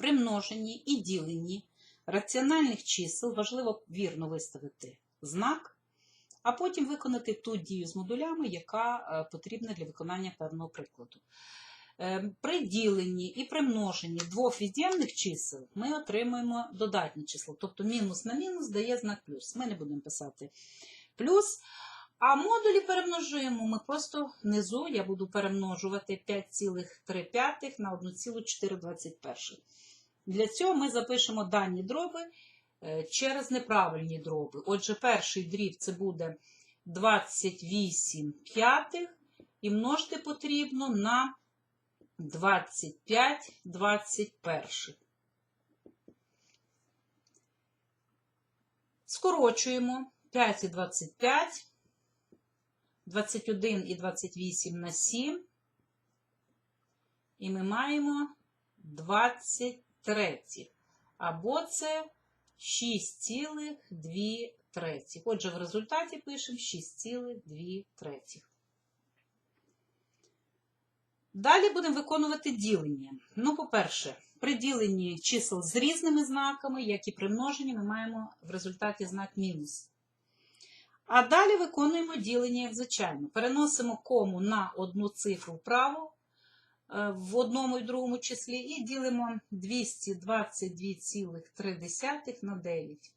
при множенні і діленні раціональних чисел важливо вірно виставити знак, а потім виконати ту дію з модулями, яка е, потрібна для виконання певного прикладу. Е, При діленні і при множенні двох від'ємних чисел ми отримуємо додатнє число. Тобто мінус на мінус дає знак плюс. Ми не будемо писати плюс. А модулі перемножуємо ми просто внизу я буду перемножувати 5,3 на 1,421. Для цього ми запишемо дані дроби е, через неправильні дроби. Отже, перший дріб це буде 28 п'ятих і множити потрібно на 25 21. Скорочуємо 5 і 25, 21 і 28 на 7. І ми маємо 23. Або це 6,2 третіх. Отже, в результаті пишемо 6,2 третіх. Далі будемо виконувати ділення. Ну, по-перше, при діленні чисел з різними знаками, як і при множенні, ми маємо в результаті знак мінус. А далі виконуємо ділення, як звичайно. Переносимо кому на одну цифру вправо в одному і другому числі і ділимо 222,3 на 9.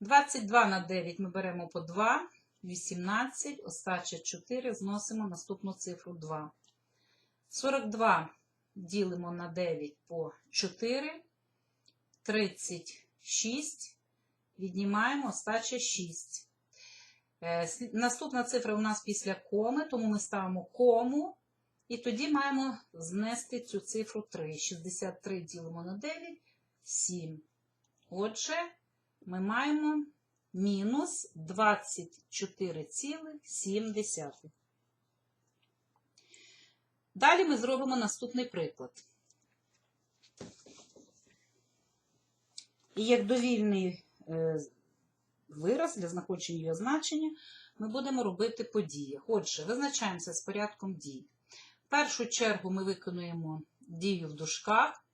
22 на 9 ми беремо по 2. 18, остача 4, зносимо наступну цифру 2. 42 ділимо на 9 по 4, 36, віднімаємо остача 6. Е, Наступна цифра у нас після коми, тому ми ставимо кому, і тоді маємо знести цю цифру 3. 63 ділимо на 9, 7. Отже, ми маємо мінус 24,7. Далі ми зробимо наступний приклад. І як довільний е, вираз для знаходження його значення, ми будемо робити по діях. Отже, визначаємося з порядком дій. В першу чергу ми виконуємо дію в дужках.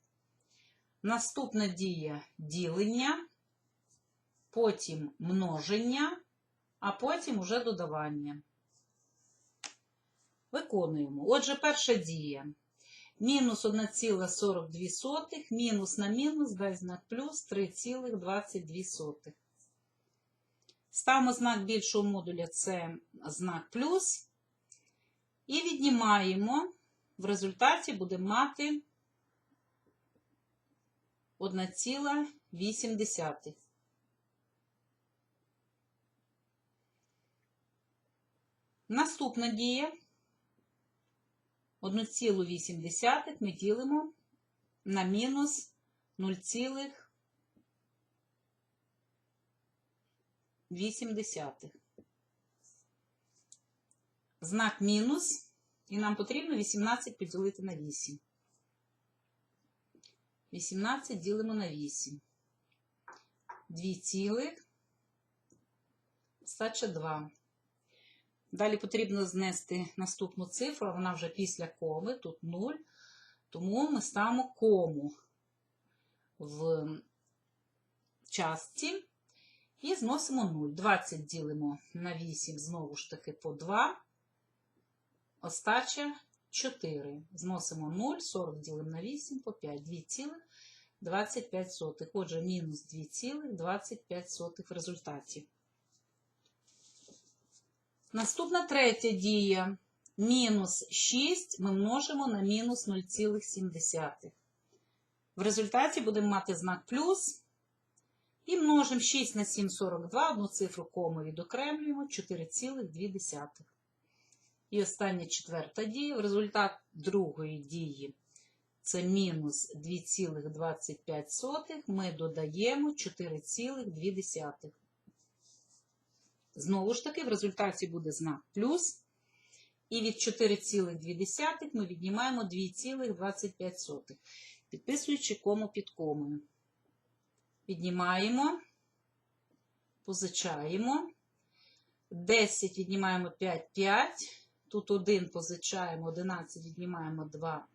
Наступна дія ділення потім множення, а потім уже додавання. Виконуємо. Отже, перша дія. Мінус 1,42, мінус на мінус дасть знак плюс 3,22. Ставимо знак більшого модуля, це знак плюс. І віднімаємо. В результаті будемо мати 1,8. Наступна дія 1,8 ми ділимо на мінус 0,8. Знак мінус, і нам потрібно 18 поділити на 8. 18 ділимо на 8. 2 цілих, стача 2. Далі потрібно знести наступну цифру, вона вже після коми, тут 0. Тому ми ставимо кому в частці і зносимо 0. 20 ділимо на 8, знову ж таки по 2. Остача 4. Зносимо 0, 40 ділимо на 8 по 5. 2,25. Отже, мінус 2,25 в результаті. Наступна третя дія. Мінус 6 ми множимо на мінус 0,7. В результаті будемо мати знак плюс. І множимо 6 на 7, 42, одну цифру кому відокремлюємо 4,2. І остання четверта дія. Результат другої дії це мінус 2,25. Ми додаємо 4,2. Знову ж таки, в результаті буде знак плюс. І від 4,2 ми віднімаємо 2,25. Підписуючи кому під комою. Віднімаємо, позичаємо. 10 віднімаємо 5, 5. Тут 1 позичаємо, 11 віднімаємо 2,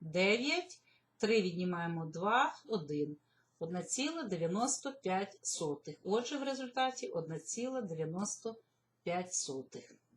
9. 3 віднімаємо 2, 1. 1,95. Отже, в результаті 1,95.